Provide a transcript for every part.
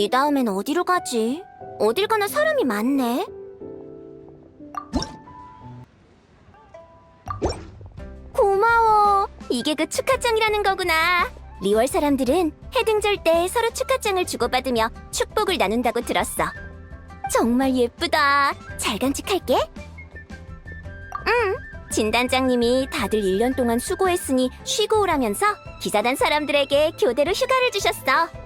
이 다음엔 어디로 가지? 어딜 가나 사람이 많네. 고마워. 이게 그 축하장이라는 거구나. 리월 사람들은 해등절 때 서로 축하장을 주고받으며 축복을 나눈다고 들었어. 정말 예쁘다. 잘 간직할게. 응. 진단장님이 다들 1년 동안 수고했으니 쉬고 오라면서 기사단 사람들에게 교대로 휴가를 주셨어.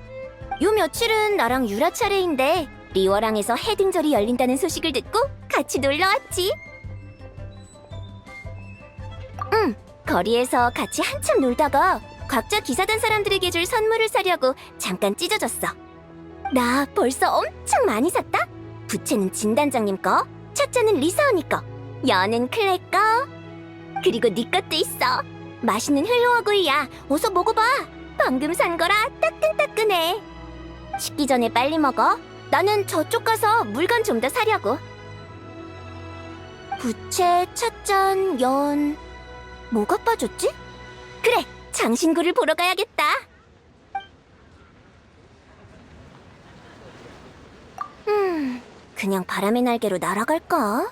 요 며칠은 나랑 유라 차례인데 리워랑에서 해등절이 열린다는 소식을 듣고 같이 놀러 왔지. 응, 거리에서 같이 한참 놀다가 각자 기사단 사람들에게 줄 선물을 사려고 잠깐 찢어졌어. 나 벌써 엄청 많이 샀다. 부채는 진단장님 거, 차자는 리사 언니 거, 연은 클레 거, 그리고 네 것도 있어. 맛있는 흘로어구이야. 어서 먹어봐. 방금 산 거라 따끈따끈해. 식기 전에 빨리 먹어. 나는 저쪽 가서 물건 좀 더 사려고. 부채, 찻잔, 연... 뭐가 빠졌지? 그래, 장신구를 보러 가야겠다. 음, 그냥 바람의 날개로 날아갈까?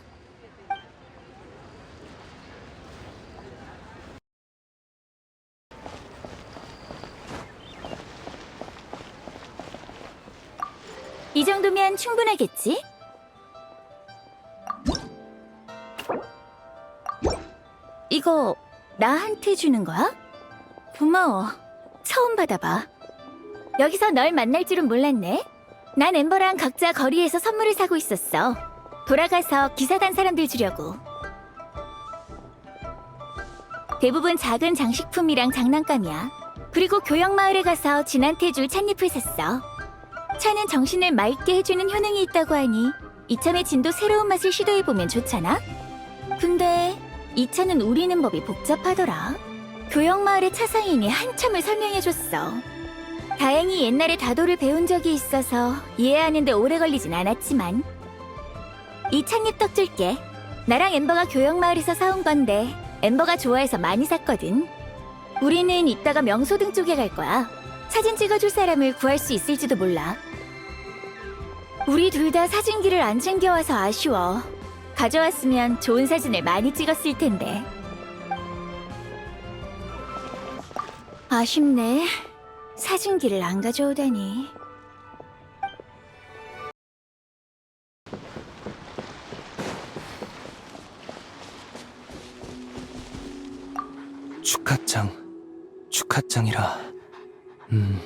이 정도면 충분하겠지? 이거 나한테 주는 거야? 고마워. 처음 받아봐. 여기서 널 만날 줄은 몰랐네. 난 엠버랑 각자 거리에서 선물을 사고 있었어. 돌아가서 기사단 사람들 주려고. 대부분 작은 장식품이랑 장난감이야. 그리고 교역 마을에 가서 진한테 줄 찻잎을 샀어. 차는 정신을 맑게 해주는 효능이 있다고 하니 이참에 진도 새로운 맛을 시도해보면 좋잖아? 근데 이 차는 우리는 법이 복잡하더라. 교역마을의 차상인이 한참을 설명해줬어. 다행히 옛날에 다도를 배운 적이 있어서 이해하는데 오래 걸리진 않았지만 이 찻잎 떡 줄게. 나랑 엠버가 교역마을에서 사온 건데 엠버가 좋아해서 많이 샀거든. 우리는 이따가 명소등 쪽에 갈 거야. 사진 찍어줄 사람을 구할 수 있을지도 몰라. 우리 둘 다 사진기를 안 챙겨와서 아쉬워. 가져왔으면 좋은 사진을 많이 찍었을 텐데. 아쉽네. 사진기를 안 가져오다니. 축하장, 축하장이라. 음.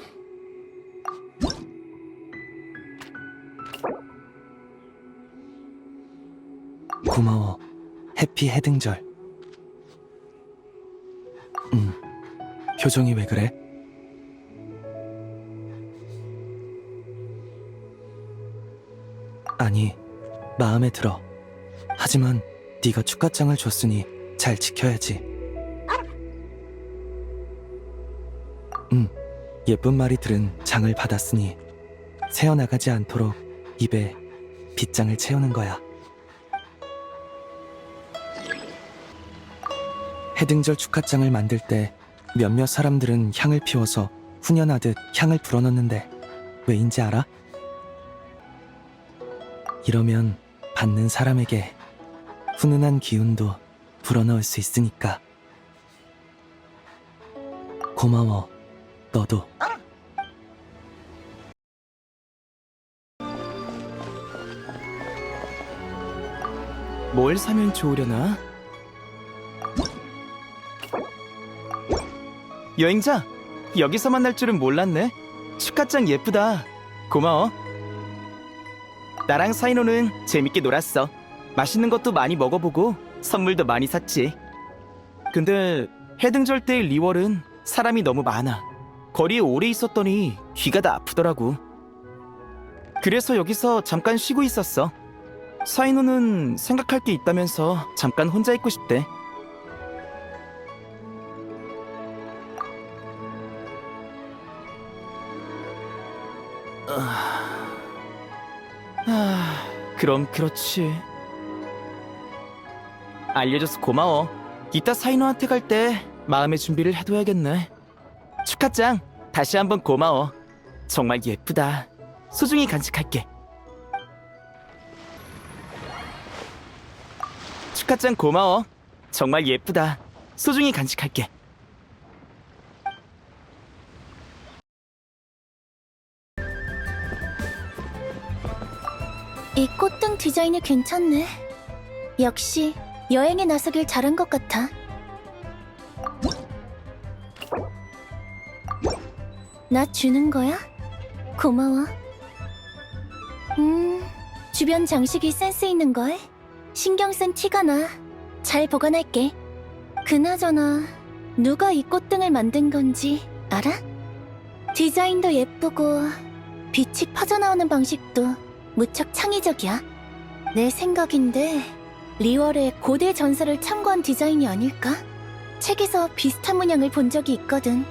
고마워, 해피 해등절. 음, 표정이 왜 그래? 아니, 마음에 들어. 하지만 네가 축하장을 줬으니 잘 지켜야지. 예쁜 말이 들은 장을 받았으니 새어나가지 않도록 입에 빗장을 채우는 거야. 해등절 축하장을 만들 때 몇몇 사람들은 향을 피워서 훈연하듯 향을 불어넣는데 왜인지 알아? 이러면 받는 사람에게 훈훈한 기운도 불어넣을 수 있으니까. 고마워. 너도. 뭘 사면 좋으려나? 여행자, 여기서 만날 줄은 몰랐네. 축하장 예쁘다. 고마워. 나랑 사이노는 재밌게 놀았어. 맛있는 것도 많이 먹어보고 선물도 많이 샀지. 근데 해등절 때 리월은 사람이 너무 많아. 거리에 오래 있었더니 귀가 다 아프더라고. 그래서 여기서 잠깐 쉬고 있었어. 사이노는 생각할 게 있다면서 잠깐 혼자 있고 싶대. 아, 그럼 그렇지. 알려줘서 고마워. 이따 사이노한테 갈 때 마음의 준비를 해둬야겠네. 축하장 다시 한번 고마워. 정말 예쁘다. 소중히 간직할게. 축하장 고마워. 정말 예쁘다. 소중히 간직할게. 이 꽃등 디자인이 괜찮네. 역시 여행에 나서길 잘한 것 같아. 나 주는 거야? 고마워. 음, 주변 장식이 센스 있는 걸. 신경 쓴 티가 나. 잘 보관할게. 그나저나 누가 이 꽃등을 만든 건지 알아? 디자인도 예쁘고 빛이 퍼져나오는 방식도 무척 창의적이야. 내 생각인데 리월의 고대 전설을 참고한 디자인이 아닐까? 책에서 비슷한 문양을 본 적이 있거든.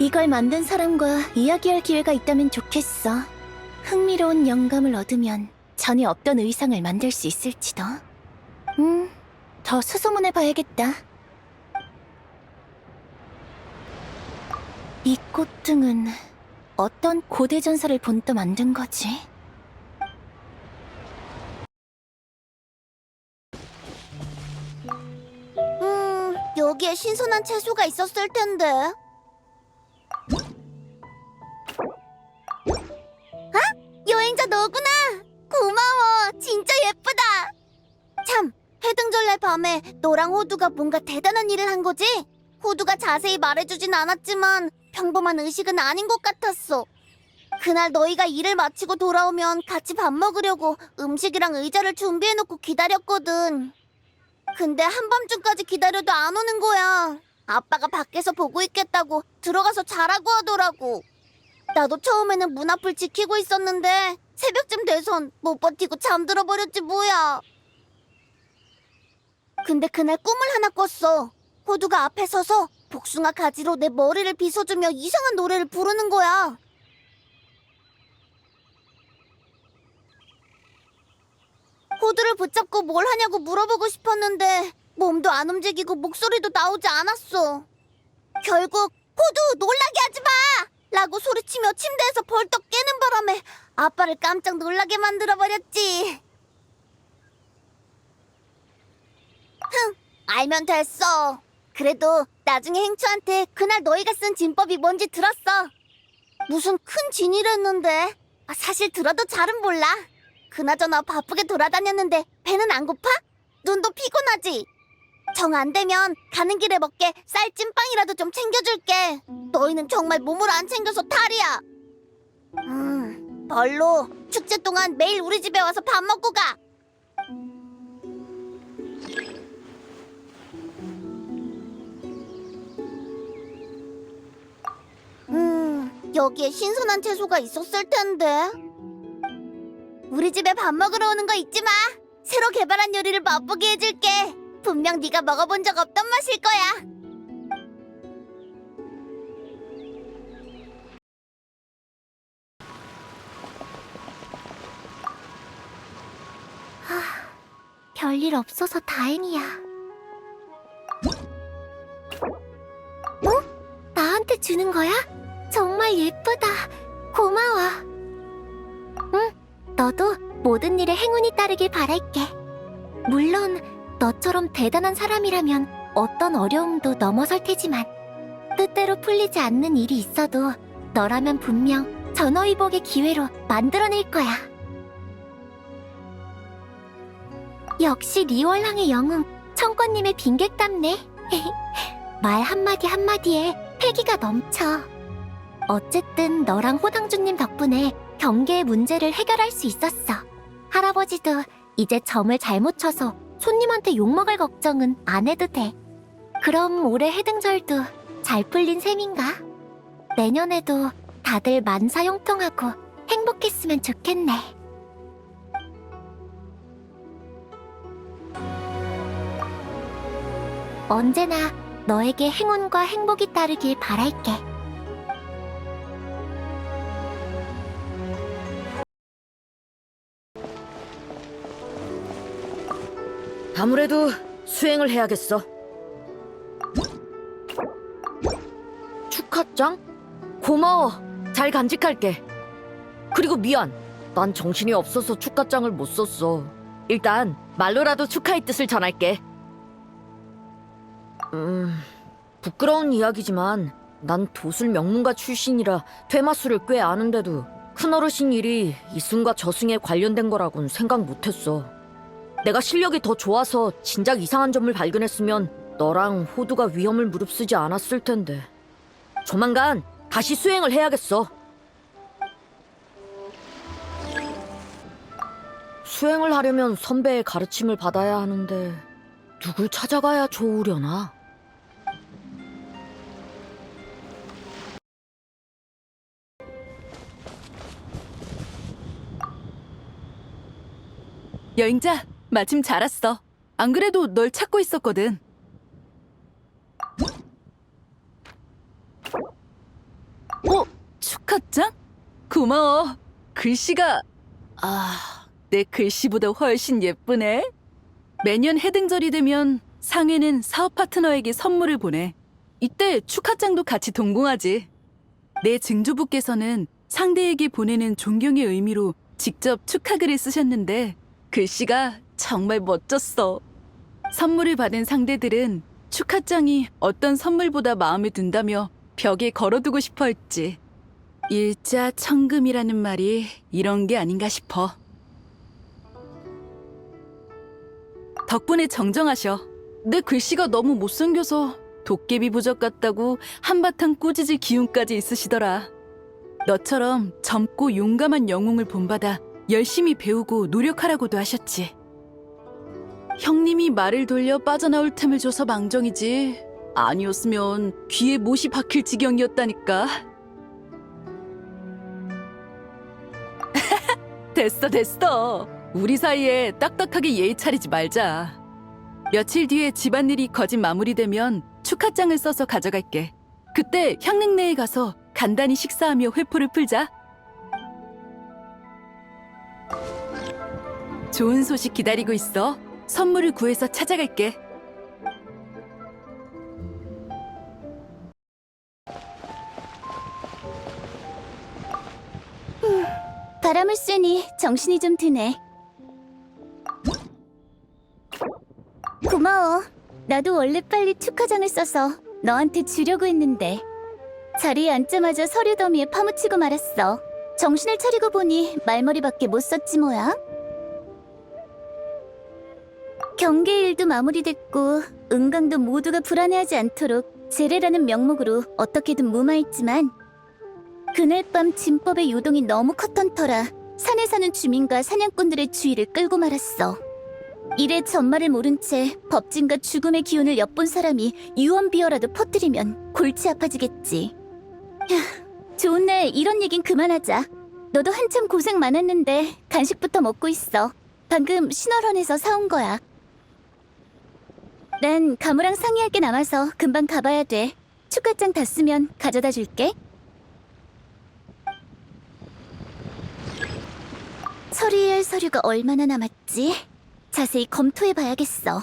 이걸 만든 사람과 이야기할 기회가 있다면 좋겠어. 흥미로운 영감을 얻으면 전에 없던 의상을 만들 수 있을지도. 음, 더 수소문해 봐야겠다. 이 꽃등은 어떤 고대 전설을 본떠 만든 거지? 음, 여기에 신선한 채소가 있었을 텐데. 너구나. 고마워. 진짜 예쁘다. 참, 해등절날 밤에 너랑 호두가 뭔가 대단한 일을 한 거지? 호두가 자세히 말해주진 않았지만 평범한 의식은 아닌 것 같았어. 그날 너희가 일을 마치고 돌아오면 같이 밥 먹으려고 음식이랑 의자를 준비해놓고 기다렸거든. 근데 한밤중까지 기다려도 안 오는 거야. 아빠가 밖에서 보고 있겠다고 들어가서 자라고 하더라고. 나도 처음에는 문 앞을 지키고 있었는데 새벽쯤 돼선 못 버티고 잠들어 버렸지 뭐야. 근데 그날 꿈을 하나 꿨어. 호두가 앞에 서서 복숭아 가지로 내 머리를 빗어주며 이상한 노래를 부르는 거야. 호두를 붙잡고 뭘 하냐고 물어보고 싶었는데 몸도 안 움직이고 목소리도 나오지 않았어. 결국 호두 놀라게 하지 마! 라고 소리치며 침대에서 벌떡 깨는 바람에 아빠를 깜짝 놀라게 만들어 버렸지. 흥, 알면 됐어. 그래도 나중에 행추한테 그날 너희가 쓴 진법이 뭔지 들었어. 무슨 큰 진이랬는데 아, 사실 들어도 잘은 몰라. 그나저나 바쁘게 돌아다녔는데 배는 안 고파? 눈도 피곤하지? 정 안 되면 가는 길에 먹게 쌀 찐빵이라도 좀 챙겨줄게. 너희는 정말 몸을 안 챙겨서 탈이야. 음, 별로. 축제 동안 매일 우리 집에 와서 밥 먹고 가. 음, 여기에 신선한 채소가 있었을 텐데. 우리 집에 밥 먹으러 오는 거 잊지 마. 새로 개발한 요리를 맛보게 해줄게. 분명 네가 먹어본 적 없던 맛일 거야. 별일 없어서 다행이야. 어? 나한테 주는 거야? 정말 예쁘다. 고마워. 응, 너도 모든 일에 행운이 따르길 바랄게. 물론 너처럼 대단한 사람이라면 어떤 어려움도 넘어설 테지만 뜻대로 풀리지 않는 일이 있어도 너라면 분명 전어위복의 기회로 만들어낼 거야. 역시 리월랑의 영웅 청권님의 빈객답네. 말 한마디 한마디에 패기가 넘쳐. 어쨌든 너랑 호당주님 덕분에 경계의 문제를 해결할 수 있었어. 할아버지도 이제 점을 잘못 쳐서 손님한테 욕먹을 걱정은 안 해도 돼. 그럼 올해 해등절도 잘 풀린 셈인가? 내년에도 다들 만사 형통하고 행복했으면 좋겠네. 언제나 너에게 행운과 행복이 따르길 바랄게. 아무래도 수행을 해야겠어. 축하장? 고마워. 잘 간직할게. 그리고 미안. 난 정신이 없어서 축하장을 못 썼어. 일단 말로라도 축하의 뜻을 전할게. 음, 부끄러운 이야기지만 난 도술 명문가 출신이라 퇴마술을 꽤 아는데도 큰어르신 일이 이승과 저승에 관련된 거라고는 생각 못했어. 내가 실력이 더 좋아서 진작 이상한 점을 발견했으면 너랑 호두가 위험을 무릅쓰지 않았을 텐데. 조만간 다시 수행을 해야겠어. 수행을 하려면 선배의 가르침을 받아야 하는데 누굴 찾아가야 좋으려나? 여행자, 마침 잘 왔어. 안 그래도 널 찾고 있었거든. 어? 축하장? 고마워. 글씨가... 아... 내 글씨보다 훨씬 예쁘네. 매년 해등절이 되면 상해는 사업 파트너에게 선물을 보내. 이때 축하장도 같이 동봉하지. 내 증조부께서는 상대에게 보내는 존경의 의미로 직접 축하글을 쓰셨는데 글씨가 정말 멋졌어. 선물을 받은 상대들은 축하장이 어떤 선물보다 마음에 든다며 벽에 걸어두고 싶어 했지. 일자 청금이라는 말이 이런 게 아닌가 싶어. 덕분에 정정하셔. 내 글씨가 너무 못생겨서 도깨비 부적 같다고 한바탕 꾸짖을 기운까지 있으시더라. 너처럼 젊고 용감한 영웅을 본받아 열심히 배우고 노력하라고도 하셨지. 형님이 말을 돌려 빠져나올 틈을 줘서 망정이지. 아니었으면 귀에 못이 박힐 지경이었다니까. 됐어, 됐어. 우리 사이에 딱딱하게 예의 차리지 말자. 며칠 뒤에 집안일이 거진 마무리되면 축하장을 써서 가져갈게. 그때 향릉내에 가서 간단히 식사하며 회포를 풀자. 좋은 소식 기다리고 있어. 선물을 구해서 찾아갈게. 바람을 쐬니 정신이 좀 드네. 고마워. 나도 원래 빨리 축하장을 써서 너한테 주려고 했는데 자리에 앉자마자 서류 더미에 파묻히고 말았어. 정신을 차리고 보니 말머리밖에 못 썼지 뭐야. 경계 일도 마무리됐고 은강도 모두가 불안해하지 않도록 제례라는 명목으로 어떻게든 무마했지만 그날 밤 진법의 요동이 너무 컸던 터라 산에 사는 주민과 사냥꾼들의 주의를 끌고 말았어. 이래 전말을 모른 채 법진과 죽음의 기운을 엿본 사람이 유언비어라도 퍼뜨리면 골치 아파지겠지. 휴, 좋은 날 이런 얘긴 그만하자. 너도 한참 고생 많았는데 간식부터 먹고 있어. 방금 신월원에서 사온 거야. 난 가무랑 상의할 게 남아서 금방 가봐야 돼. 축하장 다 쓰면 가져다 줄게. 처리해야 할 서류가 얼마나 남았지? 자세히 검토해 봐야겠어.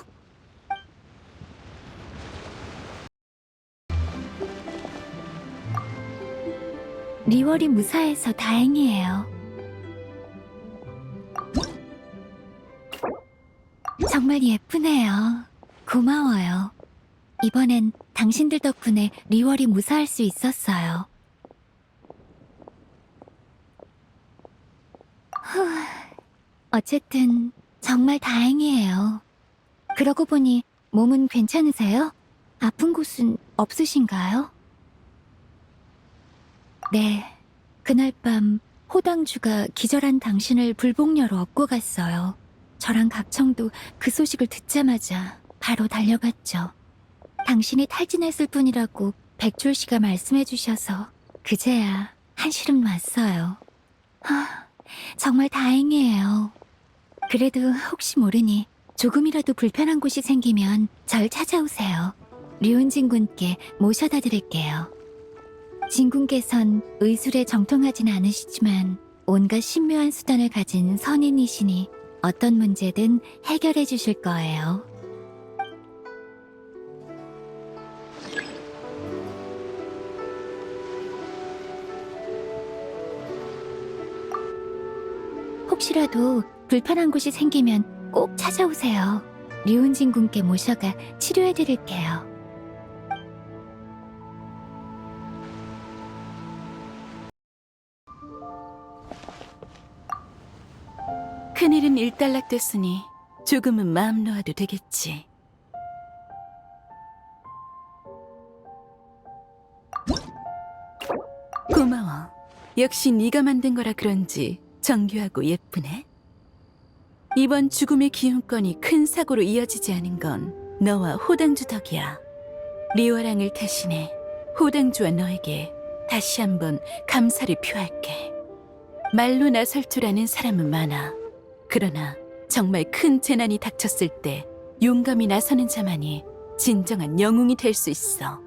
리월이 무사해서 다행이에요. 정말 예쁘네요. 고마워요. 이번엔 당신들 덕분에 리월이 무사할 수 있었어요. 후, 어쨌든 정말 다행이에요. 그러고 보니 몸은 괜찮으세요? 아픈 곳은 없으신가요? 네. 그날 밤 호당주가 기절한 당신을 불복녀로 업고 갔어요. 저랑 각청도 그 소식을 듣자마자 바로 달려갔죠. 당신이 탈진했을 뿐이라고 백졸 씨가 말씀해 주셔서 그제야 한시름 왔어요. 하, 정말 다행이에요. 그래도 혹시 모르니 조금이라도 불편한 곳이 생기면 절 찾아오세요. 류은진 군께 모셔다 드릴게요. 진군께선 의술에 정통하진 않으시지만 온갖 신묘한 수단을 가진 선인이시니 어떤 문제든 해결해 주실 거예요. 혹시라도 불편한 곳이 생기면 꼭 찾아오세요. 류은진 군께 모셔가 치료해 드릴게요. 큰일은 일단락됐으니 조금은 마음 놓아도 되겠지. 고마워. 역시 네가 만든 거라 그런지 정교하고 예쁘네. 이번 죽음의 기운권이 큰 사고로 이어지지 않은 건 너와 호당주 덕이야. 리오랑을 대신해 호당주와 너에게 다시 한번 감사를 표할게. 말로 나설 줄 아는 사람은 많아. 그러나 정말 큰 재난이 닥쳤을 때 용감히 나서는 자만이 진정한 영웅이 될 수 있어.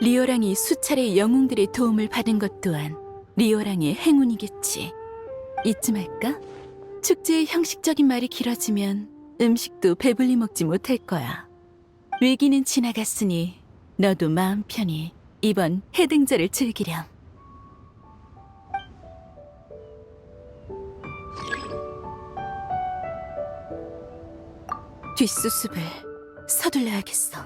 리오랑이 수차례 영웅들의 도움을 받은 것 또한 리오랑의 행운이겠지. 잊지 말까? 축제의 형식적인 말이 길어지면 음식도 배불리 먹지 못할 거야. 위기는 지나갔으니 너도 마음 편히 이번 해등절을 즐기렴. 뒷수습을 서둘러야겠어.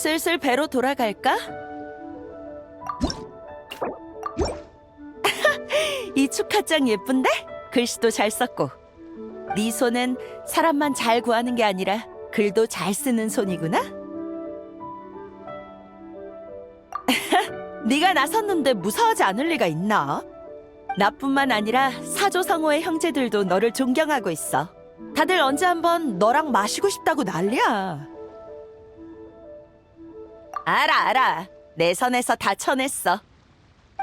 슬슬 배로 돌아갈까? 이 축하장 예쁜데? 글씨도 잘 썼고 네 손은 사람만 잘 구하는 게 아니라 글도 잘 쓰는 손이구나? 네가 나섰는데 무사하지 않을 리가 있나? 나뿐만 아니라 사조성호의 형제들도 너를 존경하고 있어 다들 언제 한번 너랑 마시고 싶다고 난리야 알아, 알아. 내 선에서 다 쳐냈어.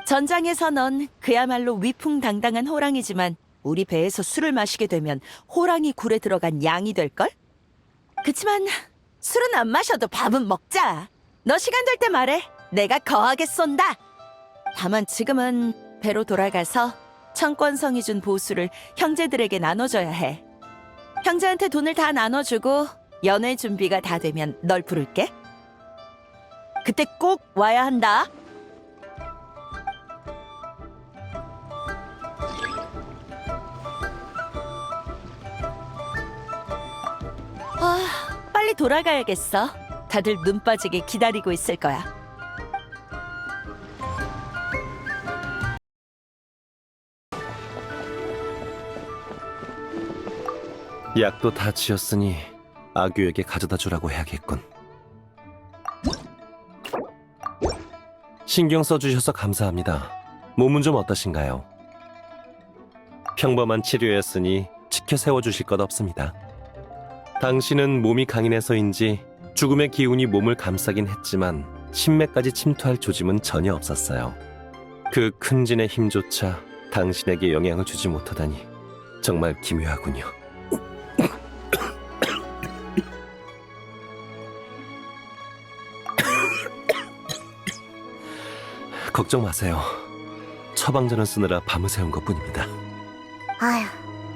전장에서 넌 그야말로 위풍당당한 호랑이지만 우리 배에서 술을 마시게 되면 호랑이 굴에 들어간 양이 될걸? 그치만 술은 안 마셔도 밥은 먹자. 너 시간 될 때 말해. 내가 거하게 쏜다. 다만 지금은 배로 돌아가서 청권성이 준 보수를 형제들에게 나눠줘야 해. 형제한테 돈을 다 나눠주고 연애 준비가 다 되면 널 부를게. 그때 꼭 와야 한다. 아, 빨리 돌아가야겠어. 다들 눈 빠지게 기다리고 있을 거야. 약도 다 지었으니 아규에게 가져다 주라고 해야겠군. 신경 써주셔서 감사합니다. 몸은 좀 어떠신가요? 평범한 치료였으니 지켜 세워주실 것 없습니다. 당신은 몸이 강인해서인지 죽음의 기운이 몸을 감싸긴 했지만 신맥까지 침투할 조짐은 전혀 없었어요. 그 큰 진의 힘조차 당신에게 영향을 주지 못하다니 정말 기묘하군요. 걱정 마세요. 처방전을 쓰느라 밤을 새운 것 뿐입니다. 아휴,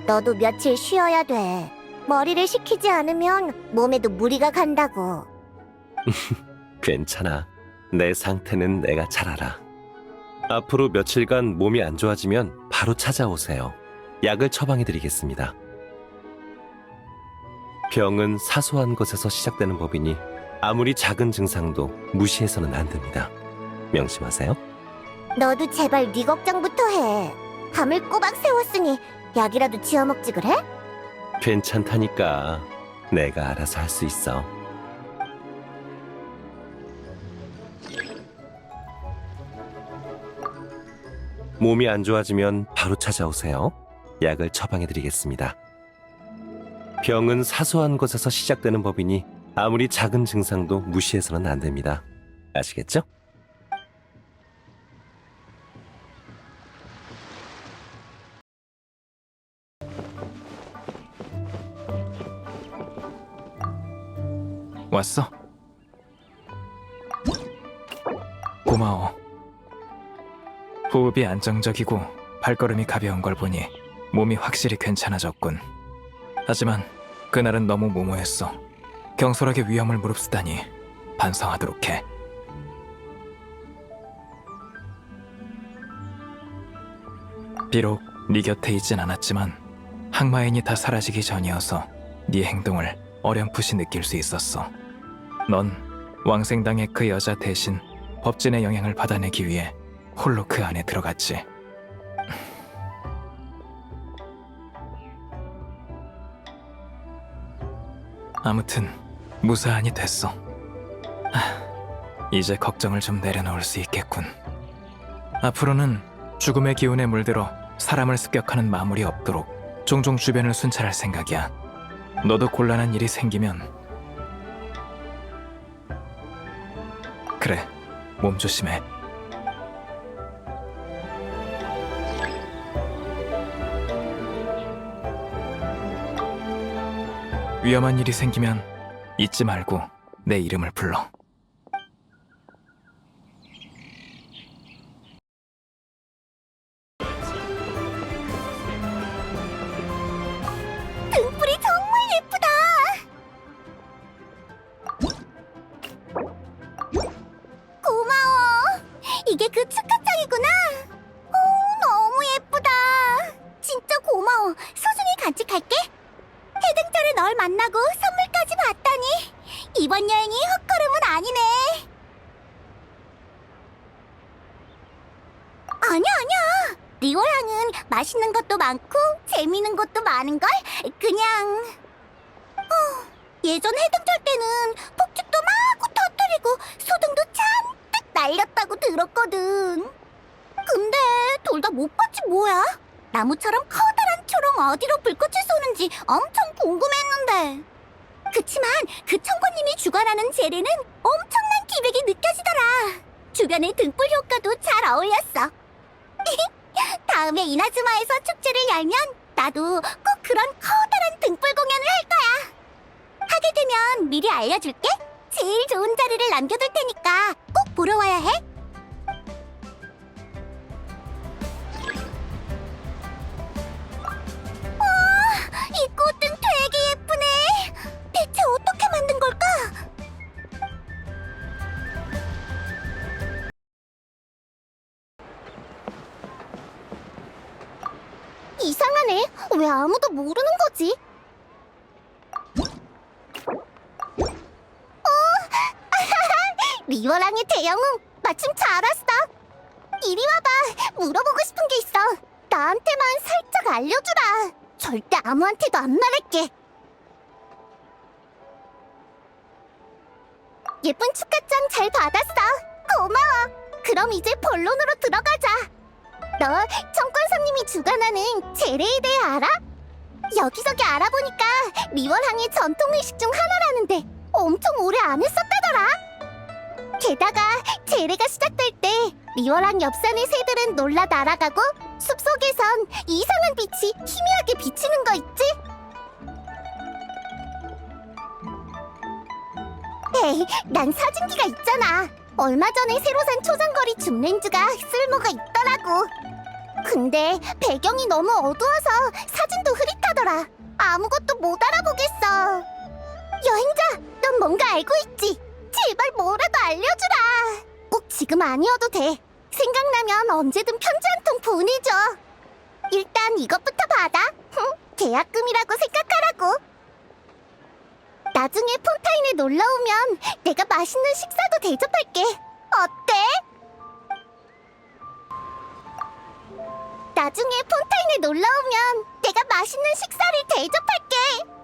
너도 며칠 쉬어야 돼. 머리를 식히지 않으면 몸에도 무리가 간다고. 괜찮아. 내 상태는 내가 잘 알아. 앞으로 며칠간 몸이 안 좋아지면 바로 찾아오세요. 약을 처방해 드리겠습니다. 병은 사소한 것에서 시작되는 법이니 아무리 작은 증상도 무시해서는 안 됩니다. 명심하세요. 너도 제발 네 걱정부터 해. 밤을 꼬박 새웠으니 약이라도 지어 먹지 그래? 괜찮다니까. 내가 알아서 할 수 있어. 몸이 안 좋아지면 바로 찾아오세요. 약을 처방해드리겠습니다. 병은 사소한 것에서 시작되는 법이니 아무리 작은 증상도 무시해서는 안 됩니다. 아시겠죠? 왔어? 고마워. 호흡이 안정적이고 발걸음이 가벼운 걸 보니 몸이 확실히 괜찮아졌군. 하지만 그날은 너무 무모했어. 경솔하게 위험을 무릅쓰다니 반성하도록 해. 비록 네 곁에 있진 않았지만 항마인이 다 사라지기 전이어서 네 행동을 어렴풋이 느낄 수 있었어. 넌 왕생당의 그 여자 대신 법진의 영향을 받아내기 위해 홀로 그 안에 들어갔지. 아무튼 무사한이 됐어. 하, 이제 걱정을 좀 내려놓을 수 있겠군. 앞으로는 죽음의 기운에 물들어 사람을 습격하는 마물이 없도록 종종 주변을 순찰할 생각이야. 너도 곤란한 일이 생기면 그래, 몸 조심해. 위험한 일이 생기면 잊지 말고 내 이름을 불러. 이게 그 축하장이구나. 오, 너무 예쁘다. 진짜 고마워. 소중히 간직할게. 해등절에 널 만나고 선물까지 받다니. 이번 여행이 헛걸음은 아니네. 아니야, 아니야. 리월항은 맛있는 것도 많고 재미있는 것도 많은걸? 그냥... 어, 예전 해등절 때는 들었거든. 근데 둘 다 못 봤지 뭐야? 나무처럼 커다란 초롱 어디로 불꽃을 쏘는지 엄청 궁금했는데. 그치만 그 청관님이 주관하는 재래는 엄청난 기백이 느껴지더라. 주변의 등불 효과도 잘 어울렸어. 다음에 이나즈마에서 축제를 열면 나도 꼭 그런 커다란 등불 공연을 할 거야. 하게 되면 미리 알려줄게. 제일 좋은 자리를 남겨둘 테니까 꼭 보러 와야 해. 이 꽃등 되게 예쁘네. 대체 어떻게 만든 걸까? 이상하네. 왜 아무도 모르는 거지? 어, 리워랑의 대영웅 마침 잘 왔어. 이리 와봐. 물어보고 싶은 게 있어. 나한테만 살짝 알려주라. 절대 아무한테도 안 말할게. 예쁜 축하장 잘 받았어. 고마워. 그럼 이제 본론으로 들어가자. 너 청관사님이 주관하는 재래에 대해 알아? 여기저기 알아보니까 리월항의 전통 의식 중 하나라는데 엄청 오래 안 했었다더라. 게다가 재래가 시작될 때 리월항 옆산의 새들은 놀라 날아가고 숲속에선 이상한 빛이 희미하게 비치는 거 있지? 에이, 난 사진기가 있잖아. 얼마 전에 새로 산 초장거리 줌렌즈가 쓸모가 있더라고. 근데 배경이 너무 어두워서 사진도 흐릿하더라. 아무것도 못 알아보겠어. 여행자, 넌 뭔가 알고 있지? 제발 뭐라도 알려주라. 꼭 지금 아니어도 돼. 생각나면 언제든 편지 한 통 보내줘. 일단 이것부터 받아. 흥, 계약금이라고 생각하라고. 나중에 폰타인에 놀러 오면 내가 맛있는 식사도 대접할게. 어때? 나중에 폰타인에 놀러 오면 내가 맛있는 식사를 대접할게.